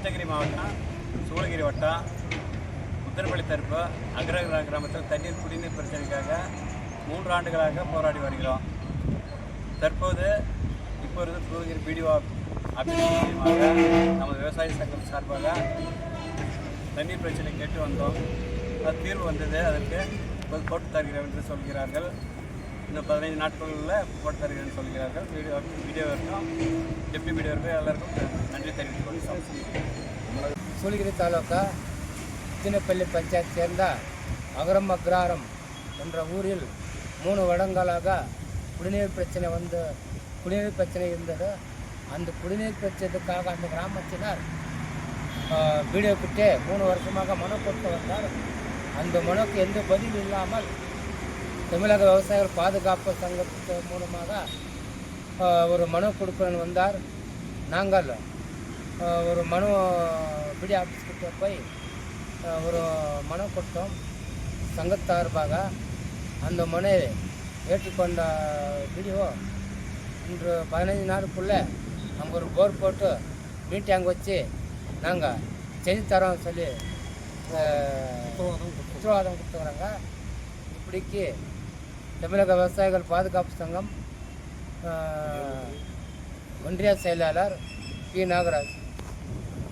கிருஷ்ணகிரி மாவட்டம் சூளகிரி வட்டம் உத்தரப்பள்ளி தரப்பு அக்ரகிரா கிராமத்தில் தண்ணீர் குடிநீர் பிரச்சனைக்காக மூன்று ஆண்டுகளாக போராடி வருகிறோம். தற்போது இப்பொழுது சூளகிரி பிடிஓ ஆஃபீஸ் நமது விவசாய சங்கம் சார்பாக தண்ணீர் பிரச்சனை கேட்டு வந்தோம். அது தீர்வு வந்தது அதற்கு இப்போது போட்டு தருகிறோம் என்று சொல்கிறார்கள். இந்த பதினைந்து நாட்களில் போட்டு தருகிறேன் சொல்கிறார்கள். வீடியோ வீடியோ வீடியோவிற்கும் டெப்டி வீடியோவிற்கும் எல்லாருக்கும் நன்றி சூளகிரி தாலுக்கா சின்னப்பள்ளி பஞ்சாயத்தை சேர்ந்த அகரம் அக்ராரம் என்ற ஊரில் மூணு வருடங்களாக குடிநீர் பிரச்சனை வந்து குடிநீர் பிரச்சனை இருந்தது. அந்த குடிநீர் பிரச்சனைக்காக அந்த கிராமத்தினர் வீடியோ கிட்டே மூணு வருஷமாக மனு கொடுத்து வந்தார். அந்த மனுக்கு எந்த பதில் இல்லாமல் தமிழக விவசாயிகள் பாதுகாப்பு சங்கத்து மூலமாக ஒரு மனு கொடுக்கணும்னு வந்தார். நாங்கள் ஒரு மனு பிடி ஆஃபீஸ் கிட்ட போய் ஒரு மனு கொடுத்தோம். சங்கத்தார்பாக அந்த மனை ஏற்றுக்கொண்ட வீடியோ இன்று பதினைஞ்சு நாளுக்குள்ளே அங்கே ஒரு போர் போட்டு மீட்டிங் வச்சு நாங்கள் செஞ்சு தரோம் சொல்லி உத்தரவாதம் கொடுத்துக்கிறாங்க. இப்படிக்கு தமிழக விவசாயிகள் பாதுகாப்பு சங்கம் ஒன்றிய செயலாளர் பி. நாகராஜ்